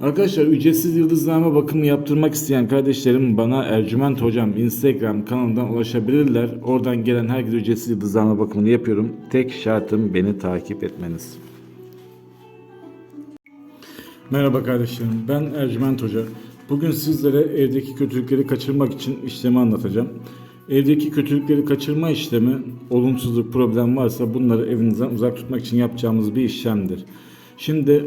Arkadaşlar ücretsiz yıldızlama bakımı yaptırmak isteyen kardeşlerim bana Ercüment Hocam Instagram kanalından ulaşabilirler. Oradan gelen herkese ücretsiz yıldızlama bakımını yapıyorum. Tek şartım beni takip etmeniz. Merhaba kardeşlerim ben Ercüment Hoca. Bugün sizlere evdeki kötülükleri kaçırmak için işlemi anlatacağım. Evdeki kötülükleri kaçırma işlemi olumsuzluk problem varsa bunları evinizden uzak tutmak için yapacağımız bir işlemdir. Şimdi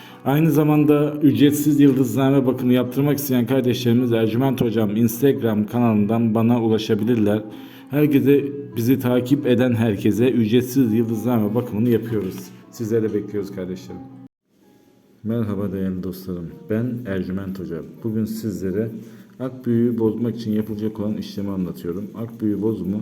Aynı zamanda ücretsiz yıldızlame bakımı yaptırmak isteyen kardeşlerimiz Ercüment Hocam Instagram kanalından bana ulaşabilirler. Herkese bizi takip eden herkese ücretsiz yıldızlame bakımını yapıyoruz. Sizleri bekliyoruz kardeşlerim. Merhaba değerli dostlarım. Ben Ercüment Hoca. Bugün sizlere ak büyüğü bozmak için yapılacak olan işlemi anlatıyorum. Ak büyü bozumu